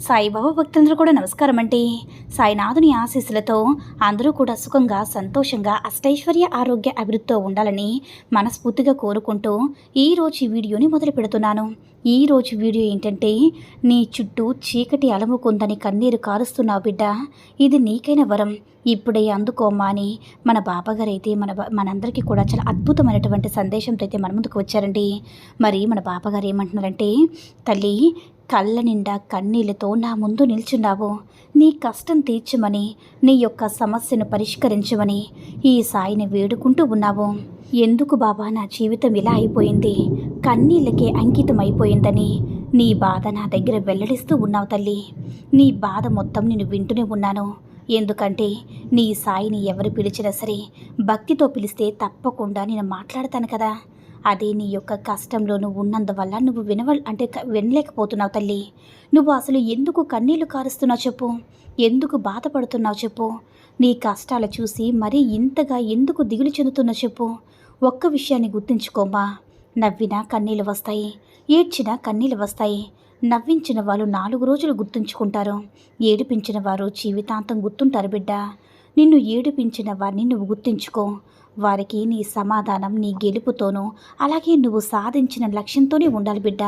సాయిబాబా భక్తులందరూ కూడా నమస్కారం అండి. సాయినాథుని ఆశీస్సులతో అందరూ కూడా సుఖంగా సంతోషంగా అష్టైశ్వర్య ఆరోగ్య అభివృద్ధితో ఉండాలని మనస్ఫూర్తిగా కోరుకుంటూ ఈరోజు ఈ వీడియోని మొదలు పెడుతున్నాను. ఈ రోజు వీడియో ఏంటంటే నీ చుట్టూ చీకటి అలముకుందని కన్నీరు కారుస్తున్నావు బిడ్డ. ఇది నీకైన వరం. ఇప్పుడే అందుకోమా అని మన బాబాగారు అయితే మన బా- మనందరికీ కూడా చాలా అద్భుతమైనటువంటి సందేశంతో అయితే మన ముందుకు వచ్చారండి. మరి మన బాబాగారు ఏమంటున్నారంటే తల్లి కళ్ళ నిండా కన్నీళ్ళతో నా ముందు నిల్చున్నావు. నీ కష్టం తీర్చమని నీ యొక్క సమస్యను పరిష్కరించమని ఈ సాయిని వేడుకుంటూ ఉన్నావు. ఎందుకు బాబా నా జీవితం ఇలా అయిపోయింది? కన్నీళ్ళకే అంకితం అయిపోయిందని నీ బాధ నా దగ్గర వెల్లడిస్తూ ఉన్నావు తల్లి. నీ బాధ మొత్తం నేను వింటూనే ఉన్నాను. ఎందుకంటే నీ సాయిని ఎవరు పిలిచినా సరే భక్తితో పిలిస్తే తప్పకుండా నేను మాట్లాడతాను కదా. అదే నీ యొక్క కష్టంలో నువ్వు ఉన్నందువల్ల నువ్వు వినవ అంటే వినలేకపోతున్నావు తల్లి. నువ్వు అసలు ఎందుకు కన్నీళ్ళు కారుస్తున్నావు చెప్పు. ఎందుకు బాధపడుతున్నావు చెప్పు. నీ కష్టాలు చూసి మరీ ఇంతగా ఎందుకు దిగులు చెందుతున్నావు చెప్పు. ఒక్క విషయాన్ని గుర్తుంచుకోమా నవ్వినా కన్నీళ్ళు వస్తాయి. ఏడ్చినా కన్నీళ్ళు వస్తాయి. నవ్వించిన వాళ్ళు నాలుగు రోజులు గుర్తుంచుకుంటారు. ఏడిపించిన వారు జీవితాంతం గుర్తుంటారు బిడ్డ. నిన్ను ఏడిపించిన వారిని నువ్వు గుర్తుంచుకో. వారికి నీ సమాధానం నీ గెలుపుతోనూ అలాగే నువ్వు సాధించిన లక్ష్యంతోనే ఉండాలి బిడ్డ.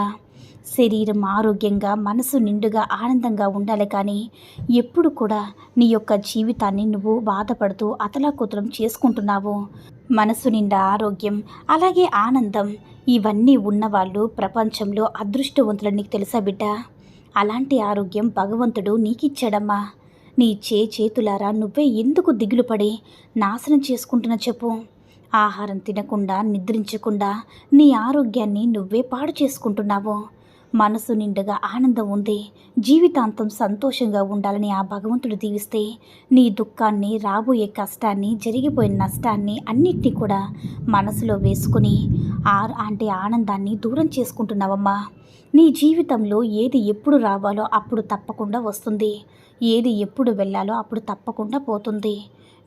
శరీరం ఆరోగ్యంగా మనసు నిండుగా ఆనందంగా ఉండాలి కానీ ఎప్పుడు కూడా నీ యొక్క జీవితాన్ని నువ్వు బాధపడుతూ అతలాకుతలం చేసుకుంటున్నావు. మనసు నిండా ఆరోగ్యం అలాగే ఆనందం ఇవన్నీ ఉన్నవాళ్ళు ప్రపంచంలో అదృష్టవంతులు నీకు తెలుసా బిడ్డ? అలాంటి ఆరోగ్యం భగవంతుడు నీకిచ్చాడమ్మా. నీ చే చేతులారా నువ్వే ఎందుకు దిగులు పడి నాశనం చేసుకుంటున్నా చెప్పు. ఆహారం తినకుండా నిద్రించకుండా నీ ఆరోగ్యాన్ని నువ్వే పాడు చేసుకుంటున్నావు. మనసు నిండుగా ఆనందం ఉంది జీవితాంతం సంతోషంగా ఉండాలని ఆ భగవంతుడు దీవిస్తే నీ దుఃఖాన్ని రాబోయే కష్టాన్ని జరిగిపోయిన నష్టాన్ని అన్నిటినీ కూడా మనసులో వేసుకుని ఆ అంటే ఆనందాన్ని దూరం చేసుకుంటున్నావమ్మా. నీ జీవితంలో ఏది ఎప్పుడు రావాలో అప్పుడు తప్పకుండా వస్తుంది. ఏది ఎప్పుడు వెళ్ళాలో అప్పుడు తప్పకుండా పోతుంది.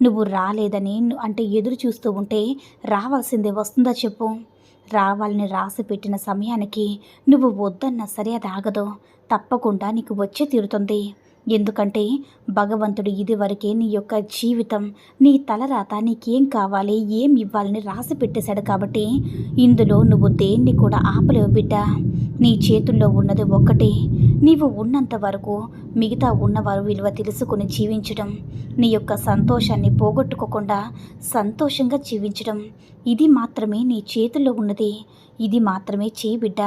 నువ్వు రాలేదని అంటే ఎదురు చూస్తూ ఉంటే రావాల్సిందే వస్తుందా చెప్పు. రావాలని రాసి పెట్టిన సమయానికి నువ్వు వద్దన్నా సరే అది ఆగదు. తప్పకుండా నీకు వచ్చే తీరుతుంది. ఎందుకంటే భగవంతుడు ఇదివరకే నీ యొక్క జీవితం నీ తలరాత నీకేం కావాలి ఏం ఇవ్వాలని రాసి పెట్టేశాడు కాబట్టి ఇందులో నువ్వు దేన్ని కూడా ఆపలేవు బిడ్డ. నీ చేతుల్లో ఉన్నది ఒక్కటే. నీవు ఉన్నంత వరకు మిగతా ఉన్నవారు విలువ తెలుసుకుని జీవించడం నీ యొక్క సంతోషాన్ని పోగొట్టుకోకుండా సంతోషంగా జీవించడం ఇది మాత్రమే నీ చేతుల్లో ఉన్నది. ఇది మాత్రమే చేయి బిడ్డ.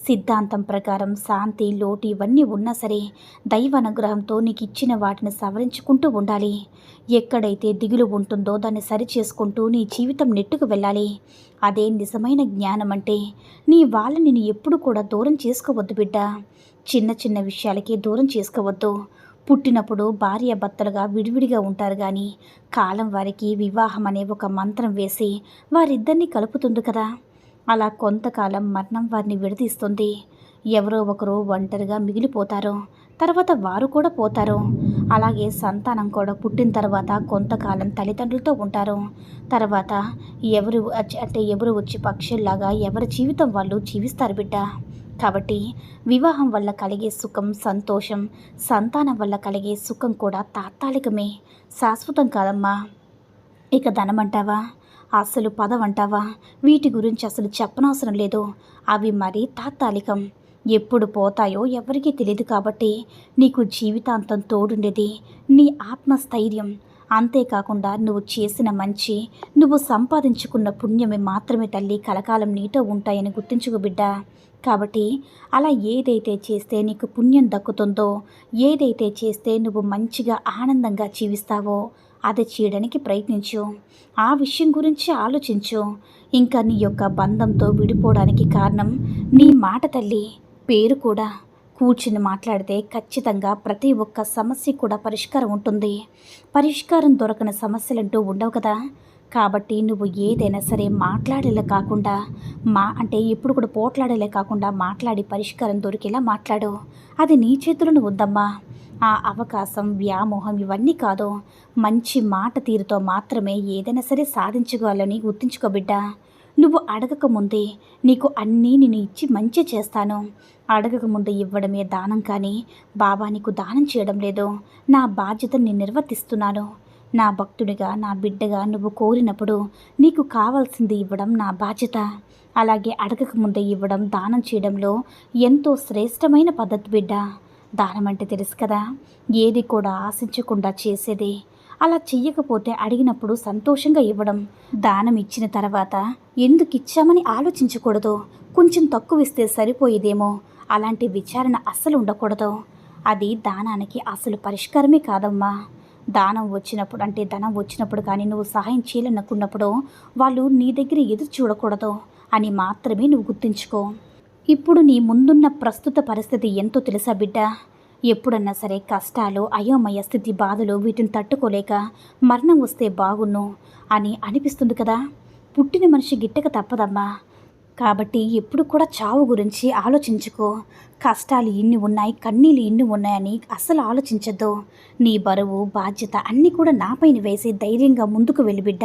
సిద్ధాంతం ప్రకారం శాంతి లోటు ఇవన్నీ ఉన్నా సరే దైవ అనుగ్రహంతో నీకు ఇచ్చిన వాటిని సవరించుకుంటూ ఉండాలి. ఎక్కడైతే దిగులు ఉంటుందో దాన్ని సరి చేసుకుంటూ నీ జీవితం నెట్టుకు వెళ్ళాలి. అదే నిజమైన జ్ఞానం అంటే నీ వాళ్ళని నేను ఎప్పుడు కూడా దూరం చేసుకోవద్దు బిడ్డ. చిన్న చిన్న విషయాలకి దూరం చేసుకోవద్దు. పుట్టినప్పుడు భార్య భర్తలుగా విడివిడిగా ఉంటారు కానీ కాలం వారికి వివాహం అనే ఒక మంత్రం వేసి వారిద్దరిని కలుపుతుంది కదా. అలా కొంతకాలం మరణం వారిని విడదీస్తుంది. ఎవరో ఒకరు ఒంటరిగా మిగిలిపోతారు. తర్వాత వారు కూడా పోతారు. అలాగే సంతానం కూడా పుట్టిన తర్వాత కొంతకాలం తల్లిదండ్రులతో ఉంటారు. తర్వాత ఎవరు అంటే ఎవరు వచ్చి పక్షుల్లాగా ఎవరి జీవితం వాళ్ళు జీవిస్తారు బిడ్డ. కాబట్టి వివాహం వల్ల కలిగే సుఖం సంతోషం సంతానం వల్ల కలిగే సుఖం కూడా తాత్కాలికమే. శాశ్వతం కాదమ్మా. ఇక ధనం అంటావా అసలు పదం అంటావా వీటి గురించి అసలు చెప్పనవసరం లేదు. అవి మరీ తాత్కాలికం. ఎప్పుడు పోతాయో ఎవరికీ తెలియదు కాబట్టి నీకు జీవితాంతం తోడుండేది నీ ఆత్మస్థైర్యం. అంతేకాకుండా నువ్వు చేసిన మంచి నువ్వు సంపాదించుకున్న పుణ్యమే మాత్రమే తల్లి కలకాలం నీతో ఉంటాయని గుర్తించుకో బిడ్డ. కాబట్టి అలా ఏదైతే చేస్తే నీకు పుణ్యం దక్కుతుందో ఏదైతే చేస్తే నువ్వు మంచిగా ఆనందంగా జీవిస్తావో అది చేయడానికి ప్రయత్నించు. ఆ విషయం గురించి ఆలోచించు. ఇంకా నీ యొక్క బంధంతో విడిపోవడానికి కారణం నీ మాట తల్లి. పేరు కూడా. కూర్చుని మాట్లాడితే ఖచ్చితంగా ప్రతి ఒక్క సమస్య కూడా పరిష్కారం ఉంటుంది. పరిష్కారం దొరకని సమస్యలంటూ ఉండవు కదా. కాబట్టి నువ్వు ఏదైనా సరే మాట్లాడేలా కాకుండా మా అంటే ఎప్పుడు కూడా పోట్లాడేలా కాకుండా మాట్లాడి పరిష్కారం దొరికేలా మాట్లాడు. అది నీ చేతులను ఉందమ్మా. ఆ అవకాశం వ్యామోహం ఇవన్నీ కాదు. మంచి మాట తీరుతో మాత్రమే ఏదైనా సరే సాధించగలని గుర్తుంచుకోబిడ్డ నువ్వు అడగక ముందే నీకు అన్నీ నేను ఇచ్చి మంచి చేస్తాను. అడగక ముందు ఇవ్వడమే దానం కానీ బాబా నీకు దానం చేయడం లేదు. నా బాధ్యత నేను నిర్వర్తిస్తున్నాను. నా భక్తుడిగా నా బిడ్డగా నువ్వు కోరినప్పుడు నీకు కావాల్సింది ఇవ్వడం నా బాధ్యత. అలాగే అడగక ముందే ఇవ్వడం దానం చేయడంలో ఎంతో శ్రేష్టమైన పద్ధతి బిడ్డ. దానం అంటే తెలుసు కదా ఏది కూడా ఆశించకుండా చేసేది. అలా చెయ్యకపోతే అడిగినప్పుడు సంతోషంగా ఇవ్వడం. దానం ఇచ్చిన తర్వాత ఎందుకు ఇచ్చామని ఆలోచించకూడదు. కొంచెం తక్కువ ఇస్తే సరిపోయేదేమో. అలాంటి విచారణ అస్సలు ఉండకూడదు. అది దానానికి అసలు పరిష్కారమే కాదమ్మా. దానం వచ్చినప్పుడు అంటే ధనం వచ్చినప్పుడు కానీ నువ్వు సహాయం చేయాలనుకున్నప్పుడు వాళ్ళు నీ దగ్గర ఎదురు చూడకూడదు అని మాత్రమే నువ్వు గుర్తుంచుకో. ఇప్పుడు నీ ముందున్న ప్రస్తుత పరిస్థితి ఎంతో తెలుసా బిడ్డ? ఎప్పుడన్నా సరే కష్టాలు అయోమయ స్థితి బాధలు వీటిని తట్టుకోలేక మరణం వస్తే బాగున్ను అని అనిపిస్తుంది కదా? పుట్టిన మనిషి గిట్టక తప్పదమ్మా. కాబట్టి ఎప్పుడు కూడా చావు గురించి ఆలోచించుకో. కష్టాలు ఇన్ని ఉన్నాయి కన్నీళ్ళు ఇన్ని ఉన్నాయని అస్సలు ఆలోచించద్దు. నీ బరువు బాధ్యత అన్నీ కూడా నాపైన వేసి ధైర్యంగా ముందుకు వెళ్ళి బిడ్డ.